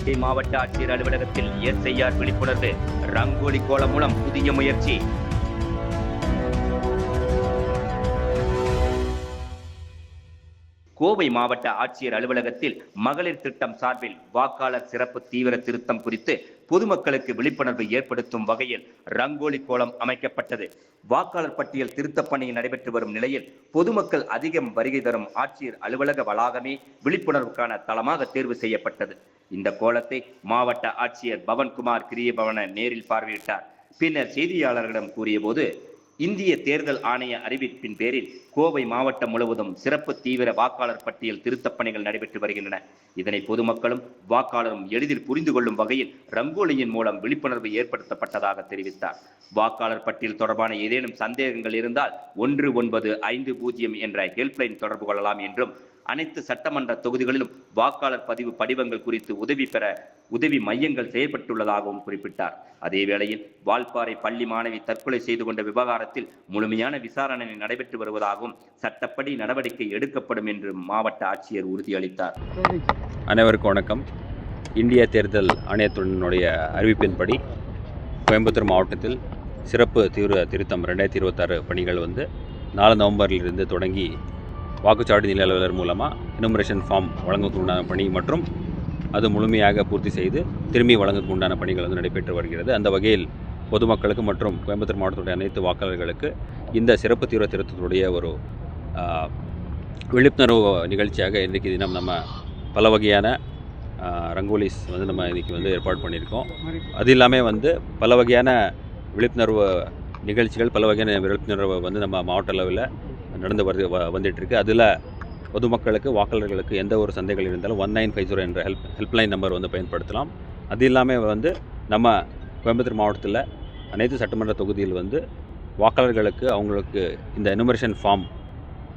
கோவை மாவட்ட ஆட்சியர் அலுவலகத்தில் எஸ்ஐஆர் விழிப்புணர்வு. ரங்கோலி கோலம் மூலம் புதிய முயற்சி. கோவை மாவட்ட ஆட்சியர் அலுவலகத்தில் மகளிர் திட்டம் சார்பில் வாக்காளர் சிறப்பு தீவிர திருத்தம் குறித்து பொதுமக்களுக்கு விழிப்புணர்வு ஏற்படுத்தும் வகையில் ரங்கோலி கோலம் அமைக்கப்பட்டது. வாக்காளர் பட்டியல் திருத்தப் பணி நடைபெற்று வரும் நிலையில் பொதுமக்கள் அதிகம் வருகை தரும் ஆட்சியர் அலுவலக வளாகமே விழிப்புணர்வுக்கான தளமாக தேர்வு செய்யப்பட்டது. இந்த கோலத்தை மாவட்ட ஆட்சியர் பவன்குமார் கிரியபவன நேரில் பார்வையிட்டார். பின்னர் செய்தியாளர்களிடம் கூறியபோது இந்திய தேர்தல் ஆணைய அறிவிப்பின் பேரில் கோவை மாவட்டம் முழுவதும் சிறப்பு தீவிர வாக்காளர் பட்டியல் திருத்தப் பணிகள் நடைபெற்று வருகின்றன. இதனை பொதுமக்களும் வாக்காளரும் எளிதில் புரிந்து கொள்ளும் வகையில் ரங்கோலியின் மூலம் விழிப்புணர்வு ஏற்படுத்தப்பட்டதாக தெரிவித்தார். வாக்காளர் பட்டியல் தொடர்பான ஏதேனும் சந்தேகங்கள் இருந்தால் ஒன்று ஒன்பது ஐந்து பூஜ்ஜியம் என்ற ஹெல்ப்லைன் தொடர்பு கொள்ளலாம் என்றும் அனைத்து சட்டமன்ற தொகுதிகளிலும் வாக்காளர் பதிவு படிவங்கள் குறித்து உதவி பெற உதவி மையங்கள் செயல்பட்டுள்ளதாகவும் குறிப்பிட்டார். அதே வேளையில் வால்பாறை பள்ளி மாணவி தற்கொலை செய்து கொண்ட விவகாரத்தில் முழுமையான விசாரணை நடைபெற்று வருவதாகவும் சட்டப்படி நடவடிக்கை எடுக்கப்படும் என்று மாவட்ட ஆட்சியர் உறுதியளித்தார். அனைவருக்கும் வணக்கம். இந்திய தேர்தல் ஆணையத்தினுடைய அறிவிப்பின்படி கோயம்புத்தூர் மாவட்டத்தில் சிறப்பு தீவிர திருத்தம் ரெண்டாயிரத்தி இருபத்தாறு பணிகள் வந்து நாலு நவம்பரிலிருந்து தொடங்கி வாக்குச்சாவடி நில அலுவலர் மூலமாக இனுமரேஷன் ஃபார்ம் வழங்குவதற்கு உண்டான பணி மற்றும் அது முழுமையாக பூர்த்தி செய்து திரும்பி வழங்குவதற்கு உண்டான பணிகள் வந்து நடைபெற்று வருகிறது. அந்த வகையில் பொதுமக்களுக்கு மற்றும் கோயம்புத்தூர் மாவட்டத்துடைய அனைத்து வாக்காளர்களுக்கு இந்த சிறப்பு தீவிர திருத்தத்துடைய ஒரு விழிப்புணர்வு நிகழ்ச்சியாக இன்றைக்கு தினம் நம்ம பல வகையான ரங்கோலிஸ் வந்து நம்ம இன்றைக்கி வந்து ஏற்பாடு பண்ணியிருக்கோம். அது இல்லாமல் வந்து பல வகையான விழிப்புணர்வு நிகழ்ச்சிகள் பல வகையான விழிப்புணர்வு வந்து நம்ம மாவட்ட அளவில் நடந்து வருது வ வந்துட்டுருக்கு. அதில் பொதுமக்களுக்கு வாக்காளர்களுக்கு எந்த ஒரு சந்தைகள் இருந்தாலும் ஒன் நைன் ஃபைவ் ஜீரோ என்ற ஹெல்ப் ஹெல்ப்லைன் நம்பர் வந்து பயன்படுத்தலாம். அது இல்லாமல் வந்து நம்ம கோயம்புத்தூர் மாவட்டத்தில் அனைத்து சட்டமன்ற தொகுதியில் வந்து வாக்காளர்களுக்கு அவங்களுக்கு இந்த எனுமரேஷன் ஃபார்ம்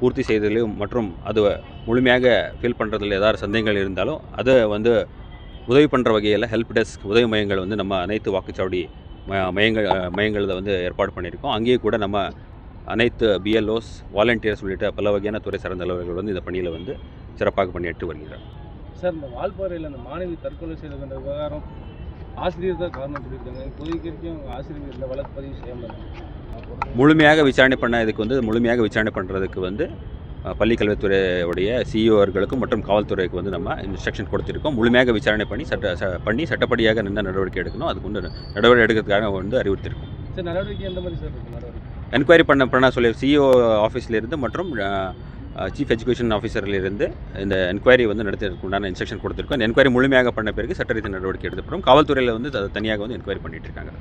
பூர்த்தி செய்ததிலும் மற்றும் அது முழுமையாக ஃபில் பண்ணுறதுல ஏதாவது சந்தேகங்கள் இருந்தாலும் அதை வந்து உதவி பண்ணுற வகையில் ஹெல்ப் டெஸ்க் உதவி மையங்கள் வந்து நம்ம அனைத்து வாக்குச்சாவடி ம- மையங்கள் மையங்களில் வந்து ஏற்பாடு பண்ணியிருக்கோம். அங்கேயே கூட நம்ம அனைத்து பிஎல்ஓஸ் வாலண்டியர்ஸ் உள்ளிட்ட பல வகையான துறை சார்ந்த அலுவலர்கள் வந்து இந்த பணியில் வந்து சிறப்பாக பணியாற்றி வருகிறார். சார் இந்த வால்பாறையில் அந்த மாணவி தற்கொலை செய்த விவகாரம் ஆசிரியர் தான் காரணம் சொல்லியிருக்காங்க. இப்போதைக்கு வரைக்கும் ஆசிரியர் வழக்கு பதிவு செய்யாமல் முழுமையாக விசாரணை பண்ண இதுக்கு வந்து முழுமையாக விசாரணை பண்ணுறதுக்கு வந்து பள்ளிக்கல்வித்துறையுடைய சிஇஓர்களுக்கும் மற்றும் காவல்துறைக்கு வந்து நம்ம இன்ஸ்ட்ரக்ஷன் கொடுத்துருக்கோம். முழுமையாக விசாரணை பண்ணி சட்ட பண்ணி சட்டப்படியாக என்ன நடவடிக்கை எடுக்கணும். அதுக்கு வந்து நடவடிக்கை எடுக்கிறதுக்காக வந்து அறிவுறுத்திருக்கோம். சார் நடவடிக்கை எந்த மாதிரி சார் நடவடிக்கை? என்கொயரி பண்ண பண்ண சொல்லி சிஇஓ ஆஃபீஸ்லேருந்து மற்றும் சீஃப் எஜுகேஷன் ஆஃபீஸர்லேருந்து இந்த என்கொயரி வந்து நடத்துறதுக்கு உண்டான இன்ஸ்ட்ரக்ஷன் கொடுத்துருக்கோம். இந்த என்கொயரி முழுமையாக பண்ண பிறகு சட்ட நடவடிக்கை எடுக்கப்படும். காவல்துறையில் வந்து தனியாக வந்து என்கொயரி பண்ணிட்டு இருக்காங்க.